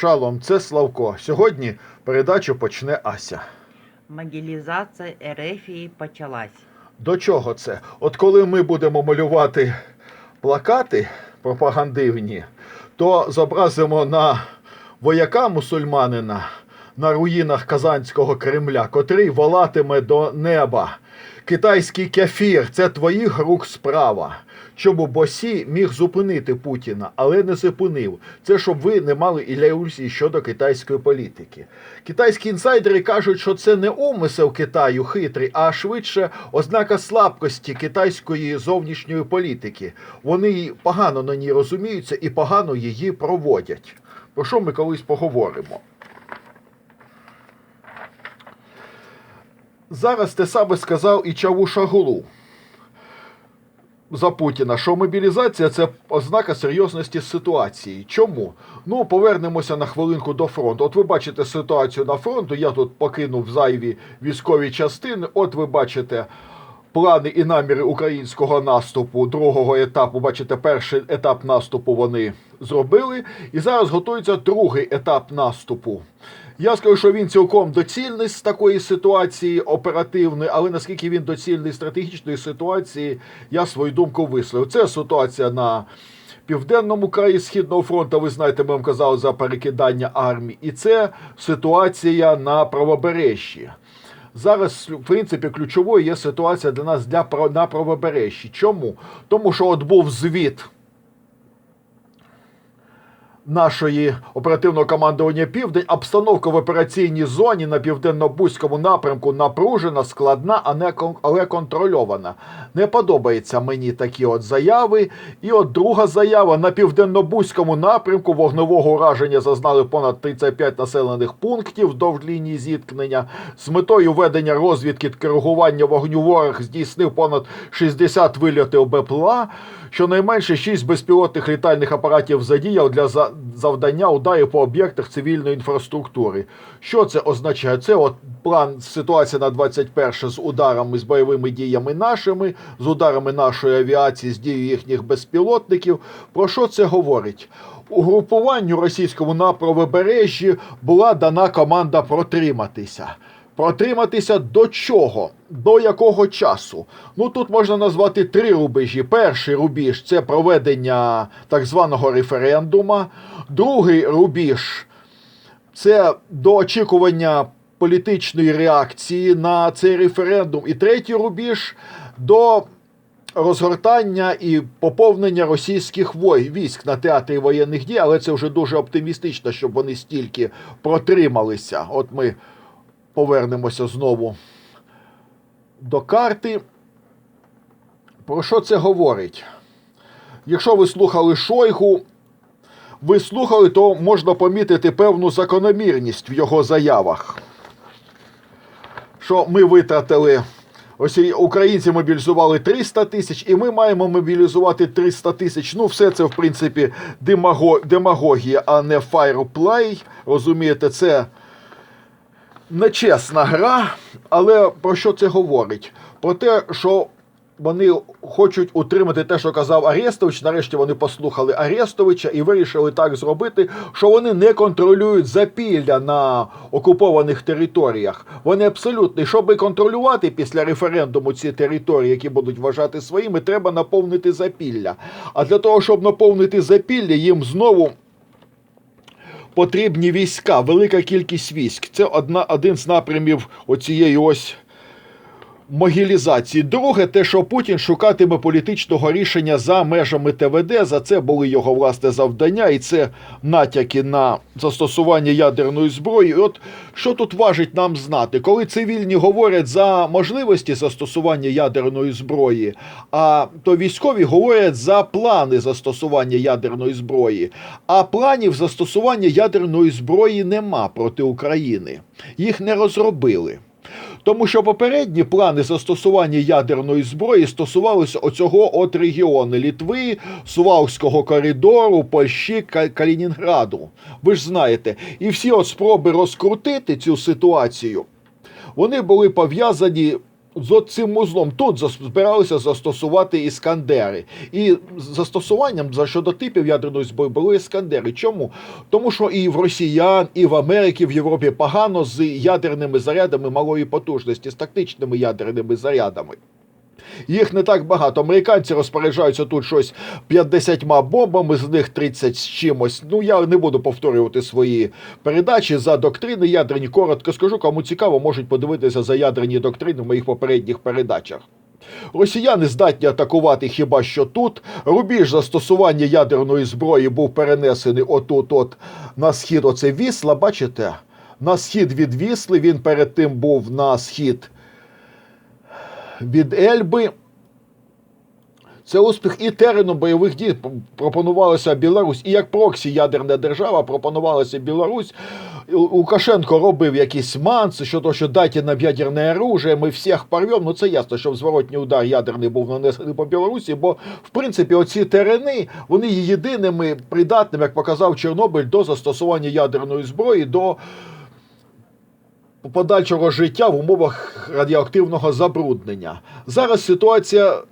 Шалом, це Славко. Сьогодні передачу почне Ася. Мобілізація Ерефії почалась. До чого це? От коли ми будемо малювати плакати пропагандивні, то зобразимо на вояка мусульманина на руїнах Казанського Кремля, котрий волатиме до неба. Китайський кефір це твоїх рук справа. Чому Босі міг зупинити Путіна, але не зупинив. Це щоб ви не мали ілюзій щодо китайської політики. Китайські інсайдери кажуть, що це не умисел Китаю хитрий, а швидше ознака слабкості китайської зовнішньої політики. Вони погано на ній розуміються і погано її проводять. Про що ми колись поговоримо? Зараз те саме сказав і Чавушаглу за Путіна, що мобілізація це ознака серйозності ситуації. Чому? Ну, повернемося на хвилинку до фронту. От ви бачите ситуацію на фронту. Я тут покинув зайві військові частини. От ви бачите. Плани і наміри українського наступу другого етапу, бачите, перший етап наступу вони зробили, і зараз готується другий етап наступу. Я скажу, що він цілком доцільний з такої ситуації оперативної, але наскільки він доцільний стратегічної ситуації, я свою думку висловив. Це ситуація на південному краї Східного фронту. Ви знаєте, ми вам казали за перекидання армій, і це ситуація на правобережжі. Зараз, в принципі, ключовою є ситуація для нас для, на правобережжі. Чому? Тому що от був звіт нашої оперативного командування Південь. Обстановка в операційній зоні на південно-бузькому напрямку напружена, складна, а не але контрольована. Не подобаються мені такі от заяви. І от друга заява на південно-бузькому напрямку вогневого ураження зазнали понад 35 населених пунктів вдовж лінії зіткнення. З метою ведення розвідки та коригування вогню ворог здійснив понад 60 вильотів БПЛА. Щонайменше 6 безпілотних літальних апаратів задіяв для за- завдання ударів по об'єктах цивільної інфраструктури. Що це означає? Це от план ситуація на 21 з ударами з бойовими діями нашими, з ударами нашої авіації, з дією їхніх безпілотників. Про що це говорить? Угрупуванню російському на правобережжі була дана команда протриматися. Протриматися до чого? До якого часу? Ну тут можна назвати три рубежі. Перший рубіж це проведення так званого референдума. Другий рубіж це до очікування політичної реакції на цей референдум. І третій рубіж до розгортання і поповнення російських військ на театрі воєнних дій, але це вже дуже оптимістично, щоб вони стільки протрималися. От ми повернемося знову до карти. Про що це говорить? Якщо ви слухали Шойгу, ви слухали, то можна помітити певну закономірність в його заявах. Що ми витратили, ось українці мобілізували 300 тисяч, і ми маємо мобілізувати 300 тисяч. Ну, все це, в принципі, демагогія, а не файрплей. Розумієте, це нечесна гра, але про що це говорить? Про те, що вони хочуть утримати те, що казав Арестович. Нарешті вони послухали Арестовича і вирішили так зробити, що вони не контролюють запілля на окупованих територіях. Вони абсолютно, щоб контролювати після референдуму ці території, які будуть вважати своїми, треба наповнити запілля. А для того, щоб наповнити запілля, їм знову потрібні війська, велика кількість військ. Це одна, один з напрямів оцієї ось могілізації. Друге, те, що Путін шукатиме політичного рішення за межами ТВД. За це були його власне завдання, і це натяки на застосування ядерної зброї. І От що тут важить нам знати, коли цивільні говорять за можливості застосування ядерної зброї, а то військові говорять за плани застосування ядерної зброї. А планів застосування ядерної зброї нема проти України. Їх не розробили. Тому що попередні плани застосування ядерної зброї стосувалися оцього от регіону Літви, Сувалського коридору, Польщі, Калінінграду. Ви ж знаєте, і всі от спроби розкрутити цю ситуацію, вони були пов'язані з цим узлом тут збиралися застосувати іскандери. І застосуванням за щодо типів ядерної зброї були іскандери. Чому? Тому що і в росіян, і в Америці, в Європі погано з ядерними зарядами малої потужності, з тактичними ядерними зарядами. Їх не так багато. Американці розпоряджаються тут щось 50 бомбами, з них 30 з чимось. Ну я не буду повторювати свої передачі за доктрини ядерні. Коротко скажу, кому цікаво, можуть подивитися за ядерні доктрини в моїх попередніх передачах. Росіяни здатні атакувати хіба що тут. Рубіж застосування ядерної зброї був перенесений отут, от на схід. Оце Вісла, бачите? На схід від Вісли, він перед тим був на схід від Ельби. Це успіх і тереном бойових дій пропонувалася Білорусь. І як проксі ядерна держава пропонувалася Білорусь. Лукашенко робив якісь манси щодо, що дайте нам ядерне оружие, ми всіх порвемо. Ну це ясно, що зворотній удар ядерний був нанесений по Білорусі, бо в принципі оці терени вони є єдиними придатними, як показав Чорнобиль, до застосування ядерної зброї, до подальшого життя в умовах радіоактивного забруднення. Зараз ситуація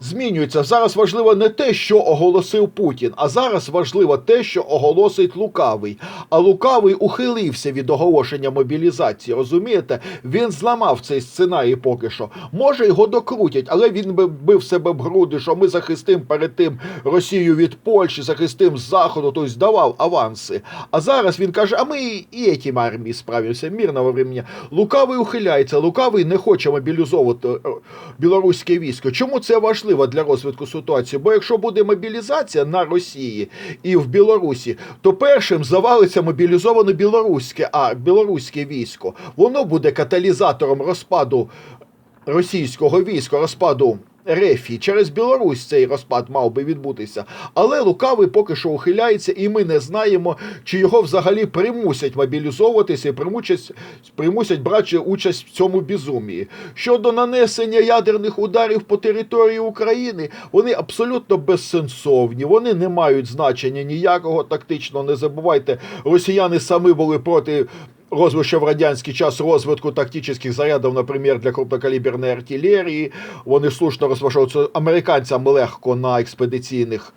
змінюється. Зараз важливо не те, що оголосив Путін, а зараз важливо те, що оголосить Лукавий. А Лукавий ухилився від оголошення мобілізації. Розумієте? Він зламав цей сценарій поки що. Може його докрутять, але він би бив себе в груди, що ми захистимо перед тим Росію від Польщі, захистимо заходу, тобто давав аванси. А зараз він каже: а ми і цим армії справимося, мирного времени. Лукавий ухиляється, Лукавий не хоче мобілізовувати е, білоруське військо. Чому це важливо для розвитку ситуації? Бо якщо буде мобілізація на Росії і в Білорусі, то першим завалиться мобілізоване білоруське, а білоруське військо. Воно буде каталізатором розпаду російського війська, розпаду. Рефі через Білорусь цей розпад мав би відбутися, але лукавий поки що ухиляється, і ми не знаємо, чи його взагалі примусять мобілізовуватися і примусять, примусять брати участь в цьому безумії. Щодо нанесення ядерних ударів по території України, вони абсолютно безсенсовні, вони не мають значення ніякого тактично. Не забувайте, росіяни самі були проти розвитку ще в радянський час розвитку тактичних зарядів, наприклад, для крупнокаліберної артилерії. Вони слушно розважаються американцям легко на експедиційних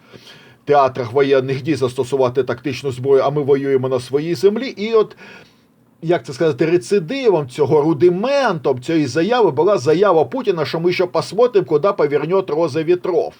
театрах воєнних дій застосувати тактичну зброю, а ми воюємо на своїй землі. І от як це сказати, рецидивом цього рудиментом цієї заяви була заява Путіна, що ми ще посмотрим, куди поверне роза вітров.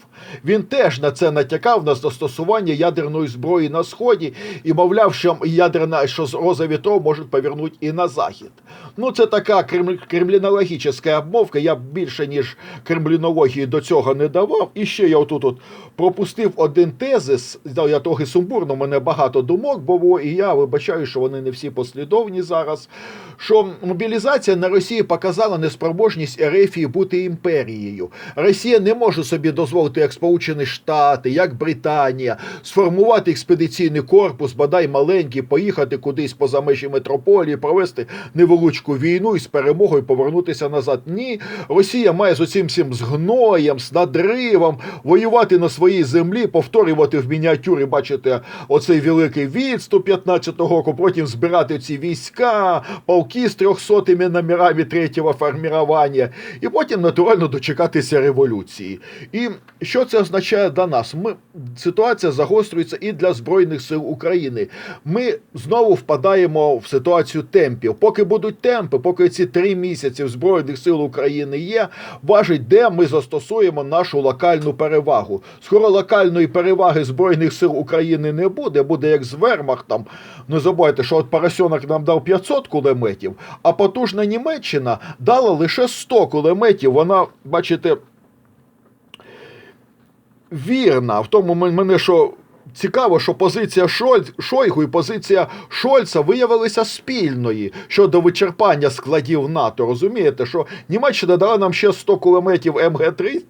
Він теж на це натякав на застосування ядерної зброї на сході і мовляв, що ядерна що роза вітров можуть повернути і на захід. Ну це така кремлінологічна обмовка. Я більше ніж кремлінології до цього не давав. І ще я отут от пропустив один тезис. Я трохи сумбурно, у мене багато думок було, і я вибачаю, що вони не всі послідовні зараз. Що мобілізація на Росії показала неспроможність Ерефії бути імперією. Росія не може собі дозволити, як Сполучені Штати, як Британія, сформувати експедиційний корпус, бодай маленький, поїхати кудись поза межі метрополії, провести невеличку війну і з перемогою повернутися назад. Ні, Росія має з оцим всім згноєм, з надривом воювати на своїй землі, повторювати в мініатюрі, бачите, оцей великий відступ 15-го року, потім збирати ці війська, полки з трьохсотими номерами третього формування, і потім натурально дочекатися революції. І що це означає для нас? Ми ситуація загострюється і для збройних сил України. Ми знову впадаємо в ситуацію темпів. Поки будуть темпи, поки ці три місяці збройних сил України є, важить, де ми застосуємо нашу локальну перевагу. Скоро локальної переваги збройних сил України не буде. Буде як з Вермахтом. Не забувайте, що от Поросенок нам дав 500 кулеметів, а потужна Німеччина дала лише 100 кулеметів. Вона, бачите, вірна. В тому мене що. Цікаво, що позиція Шоль... Шойгу і позиція Шольца виявилися спільної щодо вичерпання складів НАТО. Розумієте, що Німеччина дала нам ще 100 кулеметів МГ-3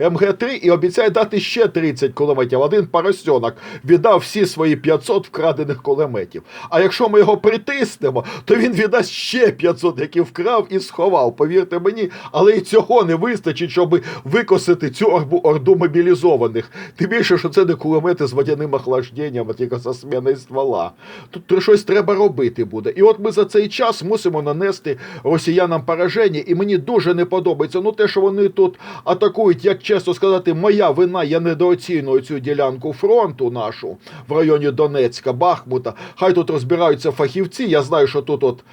МГ-3 і обіцяє дати ще 30 кулеметів. Один паросьонок віддав всі свої 500 вкрадених кулеметів. А якщо ми його притиснемо, то він віддасть ще 500, які вкрав і сховав. Повірте мені, але і цього не вистачить, щоб викосити цю орбу, орду мобілізованих. Тим більше, що це не кулемети з водяним охлажденням, а тільки со сміною ствола. Тут щось треба робити буде. І от ми за цей час мусимо нанести росіянам пораження, і мені дуже не подобається. Ну те, що вони тут атакують, як чесно сказати, моя вина, я недооцінюю цю ділянку фронту нашу в районі Донецька, Бахмута. Хай тут розбираються фахівці. Я знаю, що тут от.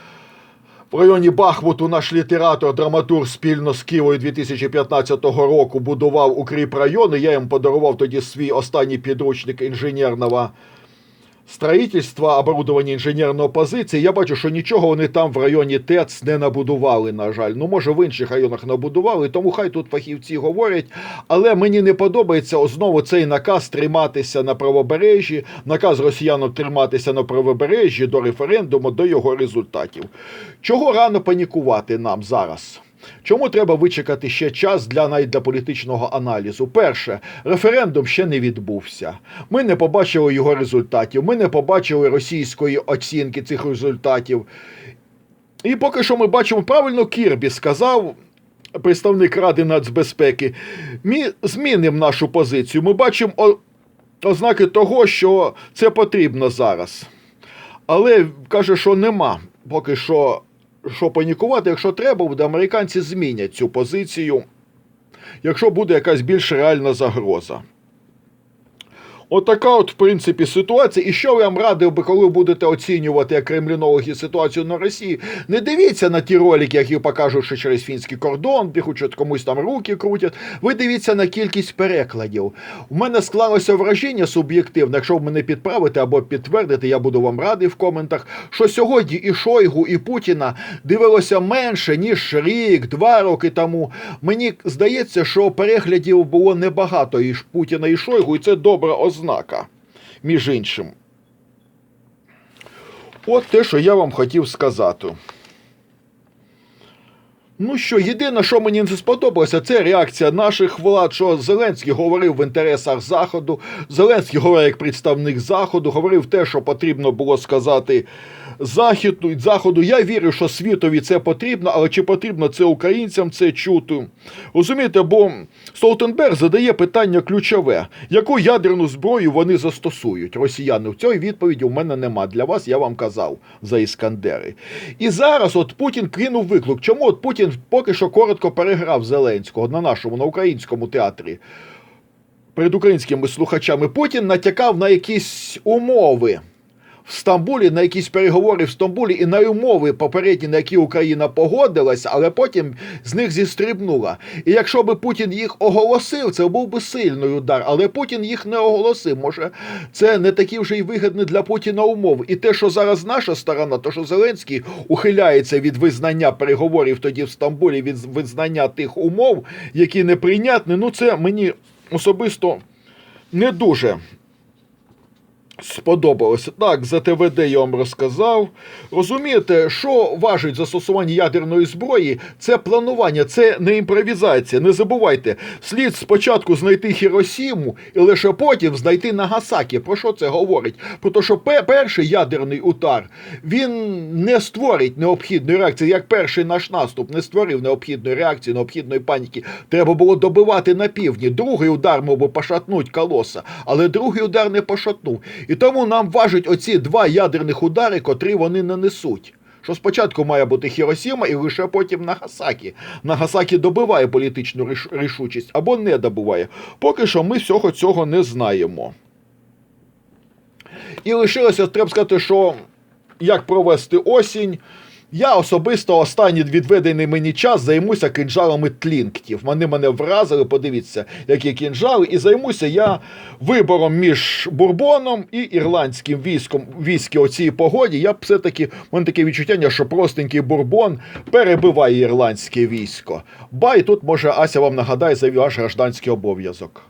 В районі Бахмуту наш літератор, драматург спільно з Києвою 2015 року будував укріп району. Я їм подарував тоді свій останній підручник інженерного строїтельства, оборудовання інженерної позиції. Я бачу, що нічого вони там в районі ТЕЦ не набудували, на жаль. Ну, може, в інших районах набудували, тому хай тут фахівці говорять. Але мені не подобається знову цей наказ триматися на правобережжі, наказ росіянам триматися на правобережжі до референдуму, до його результатів. Чого рано панікувати нам зараз? Чому треба вичекати ще час для навіть для політичного аналізу? Перше, референдум ще не відбувся. Ми не побачили його результатів. Ми не побачили російської оцінки цих результатів. І поки що ми бачимо правильно Кірбі сказав. Представник Ради нацбезпеки, ми змінимо нашу позицію. Ми бачимо ознаки того, що це потрібно зараз. Але каже, що нема поки що, що панікувати. Якщо треба буде, американці змінять цю позицію, якщо буде якась більш реальна загроза. Отака, от, в принципі, ситуація. І що я вам радив би, коли будете оцінювати як кремлінологи ситуацію на Росії, не дивіться на ті ролики, які покажуть, що через фінський кордон бігають, комусь там руки крутять. Ви дивіться на кількість перекладів. У мене склалося враження суб'єктивне, якщо ви мене підправите або підтвердите, я буду вам радий в коментах, що сьогодні і Шойгу, і Путіна дивилося менше, ніж рік, два роки тому. Мені здається, що переглядів було небагато і Путіна, і Шойгу, і це добра ознака, між іншим. От те, що я вам хотів сказати. Ну що, єдине, що мені не сподобалося, це реакція наших влад, що Зеленський говорив в інтересах Заходу. Зеленський говорив як представник Заходу, говорив те, що потрібно було сказати Західу, Заходу. Я вірю, що світові це потрібно, але чи потрібно це українцям це чути? Розумієте, бо Столтенберг задає питання ключове: яку ядерну зброю вони застосують, росіяни? В цій відповіді у мене нема. Для вас я вам казав за Іскандери. І зараз от Путін кинув виклик. Чому от Путін поки що коротко переграв Зеленського на нашому, на українському театрі? Перед українськими слухачами Путін натякав на якісь умови в Стамбулі, на якісь переговори в Стамбулі і на умови попередні, на які Україна погодилася, але потім з них зістрибнула. І якщо би Путін їх оголосив, це був би сильний удар. Але Путін їх не оголосив. Може, це не такі вже й вигідні для Путіна умови. І те, що зараз наша сторона, то що Зеленський ухиляється від визнання переговорів тоді в Стамбулі, від визнання тих умов, які неприйнятні, ну це мені особисто не дуже сподобалося. Так, за ТВД я вам розказав. Розумієте, що важить застосування ядерної зброї, це планування, це не імпровізація. Не забувайте, слід спочатку знайти Хіросіму і лише потім знайти Нагасакі. Про що це говорить? Про те, що перший ядерний удар він не створить необхідної реакції, як перший наш наступ не створив необхідної реакції, необхідної паніки. Треба було добивати на півдні. Другий удар мов би пошатнуть колоса, але другий удар не пошатнув. І тому нам важать оці два ядерних удари, котрі вони нанесуть. Що спочатку має бути Хіросіма і лише потім Нагасакі. Нагасакі добиває політичну рішучість або не добиває. Поки що ми всього цього не знаємо. І лишилося, треба сказати, що як провести осінь. Я особисто останній відведений мені час займуся кинджалами тлінктів. Вони мене вразили, подивіться, які кінжали, і займуся я вибором між бурбоном і ірландським військом військи оцій погоді. Я все-таки, мене таке відчуття, що простенький бурбон перебиває ірландське військо. Ба, і тут, може, Ася вам нагадає за ваш гражданський обов'язок.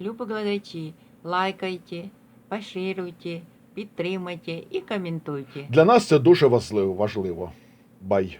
Любі глядачі, лайкайте, поширюйте, підтримайте і коментуйте. Для нас це дуже важливо. Бай.